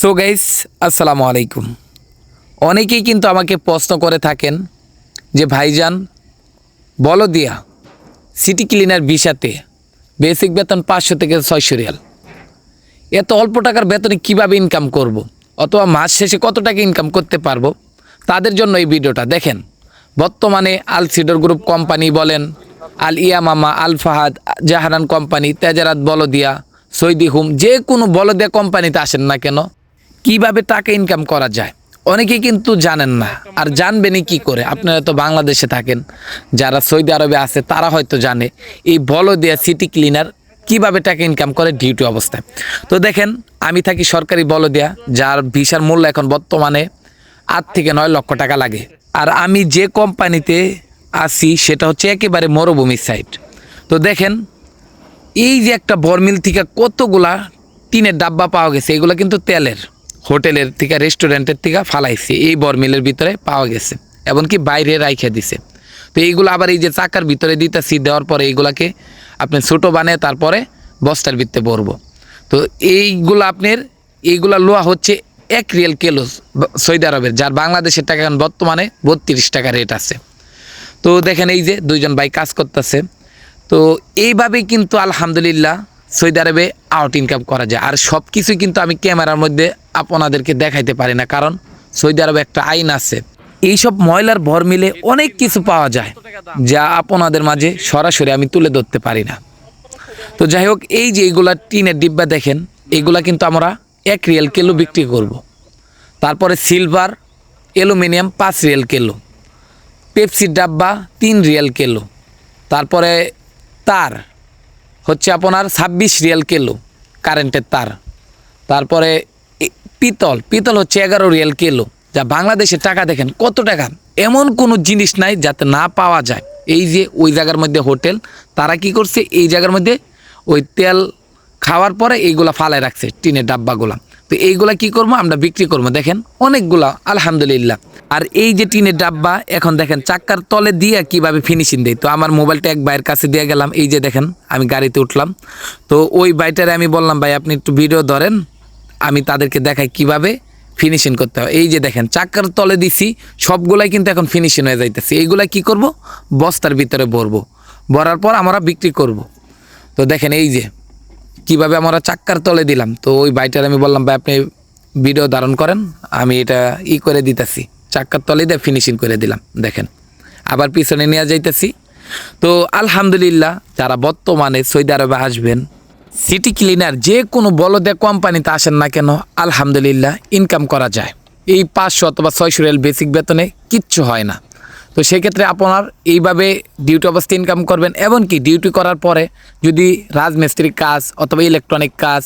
So guys আসসালামু আলাইকুম। অনেকেই কিন্তু আমাকে প্রশ্ন করে থাকেন যে, ভাইজান, বলো দিয়া সিটি ক্লিনার ভিসাতে বেসিক বেতন পাঁচশো থেকে ছয়শো রিয়াল। এত অল্প টাকার বেতনে কীভাবে ইনকাম করব। অথবা মাস শেষে কত টাকা ইনকাম করতে পারব? তাদের জন্য এই ভিডিওটা দেখেন। বর্তমানে আল সিডর গ্রুপ কোম্পানি বলেন, আল ইয়ামামা, আল ফাহাদ জাহারান কোম্পানি, তেজারাত, বলদিয়া, সৈদি হুম, যে কোনো বলদিয়া কোম্পানিতে আসেন না কেন কীভাবে টাকা ইনকাম করা যায়? অনেকে কিন্তু জানেন না। আর জানবেনই কি করে? আপনারা তো বাংলাদেশে থাকেন, যারা সৌদি আরবে আছে, তারা হয়তো জানে এই বলদিয়া সিটি ক্লিনার কীভাবে টাকা ইনকাম করে ডিউটি অবস্থায়। তো দেখেন, আমি থাকি সরকারি বলদিয়া, যার ভিসার মূল্য এখন বর্তমানে আট থেকে নয় লক্ষ টাকা লাগে। আর আমি যে কোম্পানিতে আছি, সেটা হচ্ছে একেবারে মরুভূমির সাইড তো দেখেন, এই যে একটা বরমিল থেকে কতগুলা টিনের ডাব্বা পাওয়া গেছে, এগুলো কিন্তু তেলের। হোটেলের থেকে রেস্টুরেন্টের থেকে ফালাইছে। এই বরমিলের ভিতরে পাওয়া গেছে। এমনকি বাইরে রাইখে দিছে। তো এইগুলো আবার এই যে চাকার ভিতরে দিতেছি, দেওয়ার পরে এইগুলাকে আপনি ছোটো বানিয়ে তারপরে বস্তার ভিতরে ভরবো। তো এইগুলো আপনার, এইগুলা লোয়া হচ্ছে এক রিয়েল কিলো সৌদি আরবের, যার বাংলাদেশের টাকা এখন বর্তমানে বত্রিশ টাকা রেট আছে। তো দেখেন এই যে দুইজন ভাই কাজ করতেছে। তো এইভাবেই কিন্তু আলহামদুলিল্লাহ সৌদি আরবে আউট ইনকাম করা যায়। আর সব কিছুই কিন্তু আমি ক্যামেরার মধ্যে আপনাদেরকে দেখাইতে পারি না, কারণ সৌদি আরবে একটা আইন আছে। এইসব ময়লার ভর মিলে অনেক কিছু পাওয়া যায়, যা আপনাদের মাঝে সরাসরি আমি তুলে ধরতে পারি না। তো যাই হোক, এই যে এইগুলা টিনের ডিব্বা দেখেন, এগুলা কিন্তু আমরা এক রিয়েল কিলো বিক্রি করব। তারপরে সিলভার, অ্যালুমিনিয়াম পাঁচ রিয়েল কিলো, পেপসির ডাব্বা তিন রিয়েল কিলো, তারপরে তার হচ্ছে আপনার ছাব্বিশ রিয়েল কিলো কারেন্টের তার। তারপরে পিতল পিতল হচ্ছে এগারো রিয়েল কিলো। যা বাংলাদেশের টাকা দেখেন কত টাকা? এমন কোনো জিনিস নাই যাতে না পাওয়া যায়। এই যে ওই জায়গার মধ্যে হোটেল, তারা কি করছে? এই জায়গার মধ্যে ওই তেল খাওয়ার পরে এইগুলা ফালায় রাখছে টিনের ডাব্বাগুলা। তো এইগুলা কি করব? আমরা বিক্রি করব। দেখেন, অনেকগুলা, আলহামদুলিল্লাহ। আর এই যে টিনের ডাব্বা, এখন দেখেন, চাক্কার তলে দিয়ে কীভাবে ফিনিশিং দেয়? তো আমার মোবাইলটা এক ভাইয়ের কাছে দিয়ে গেলাম। এই যে দেখেন, আমি গাড়িতে উঠলাম। তো ওই বাইটারে আমি বললাম, ভাই, আপনি একটু ভিডিও ধরেন। আমি তাদেরকে দেখাই কীভাবে ফিনিশিং করতে হবে। এই যে দেখেন, চাক্কার তলে দিছি, সবগুলাই কিন্তু এখন ফিনিশিং হয়ে যাইতেছে। এইগুলা কি করব? বস্তার ভিতরে ভরবো। ভরার পর আমরা বিক্রি করব। তো দেখেন, এই যে কীভাবে আমরা চাক্কার তলে দিলাম? তো ওই বাইটার আমি বললাম, ভাই, আপনি ভিডিও ধারণ করেন, আমি এটা ই করে দিতেছি। চাক্কার তলে দিয়ে ফিনিশিং করে দিলাম, দেখেন। আবার পিছনে নিয়ে যাইতেছি। তো আলহামদুলিল্লাহ, যারা বর্তমানে সৌদি আরবে আসবেন সিটি ক্লিনার যে কোনো বলদে কোম্পানিতে আসেন না কেন, আলহামদুলিল্লাহ ইনকাম করা যায়। এই পাঁচশো অথবা ছয়শো রিয়াল বেসিক বেতনে কিচ্ছু হয় না। তো সেক্ষেত্রে আপনার এইভাবে ডিউটি অবস্থা ইনকাম করবেন, এমনকি ডিউটি করার পরে যদি রাজমিস্ত্রির কাজ অথবা ইলেকট্রনিক কাজ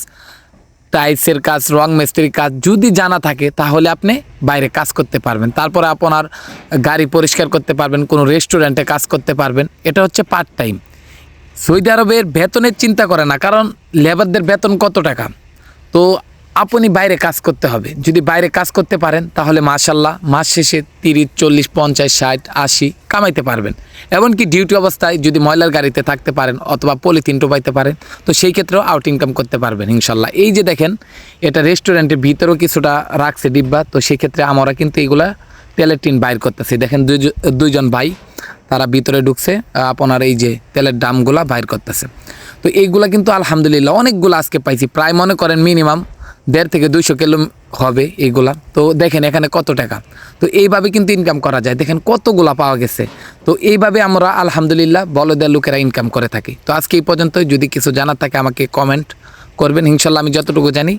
টাইলসের কাজ, রং মিস্ত্রির কাজ যদি জানা থাকে, তাহলে আপনি বাইরে কাজ করতে পারবেন। তারপরে আপনার গাড়ি পরিষ্কার করতে পারবেন, কোনো রেস্টুরেন্টে কাজ করতে পারবেন, এটা হচ্ছে পার্ট টাইম সৌদি আরবের বেতনের চিন্তা করে না, কারণ লেবারদের বেতন কত টাকা? তো আপনি বাইরে কাজ করতে হবে। যদি বাইরে কাজ করতে পারেন, তাহলে মাশাল্লাহ মাস শেষে তিরিশ, চল্লিশ, পঞ্চাশ, ষাট, আশি কামাইতে পারবেন। এমনকি ডিউটি অবস্থায় যদি ময়লার গাড়িতে থাকতে পারেন অথবা পলিথিন টোপাইতে পারেন, তো সেই ক্ষেত্রেও আউট ইনকাম করতে পারবেন ইনশাল্লাহ এই যে দেখেন, এটা রেস্টুরেন্টের ভিতরেও কিছুটা রাখছে ডিব্বা, তো সেই ক্ষেত্রে আমরা কিন্তু এগুলা তেলের টিন বাইর করতেছি। দেখেন দুইজ- দুইজন ভাই, তারা ভিতরে ঢুকছে, আপনার এই যে তেলের দামগুলা বাইর করতেছে। তো এইগুলা কিন্তু আলহামদুলিল্লাহ অনেকগুলো আজকে পাইছি। প্রায় মনে করেন মিনিমাম দেড় থেকে দুইশো কিলো হবে এইগুলা তো দেখেন এখানে কত টাকা। তো এইভাবে কিন্তু ইনকাম করা যায়। দেখেন কতগুলা পাওয়া গেছে। তো এইভাবে আমরা আলহামদুলিল্লাহ বলদের লোকেরা ইনকাম করে থাকি। তো আজকে এই পর্যন্ত যদি কিছু জানার থাকে আমাকে কমেন্ট করবেন। ইনশাল্লাহ আমি যতটুকু জানি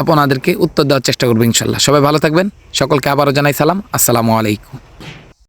আপনাদেরকে উত্তর দেওয়ার চেষ্টা করব ইনশাল্লাহ। সবাই ভালো থাকবেন। সকলকে আবারও জানাই সালাম। আসসালামু আলাইকুম।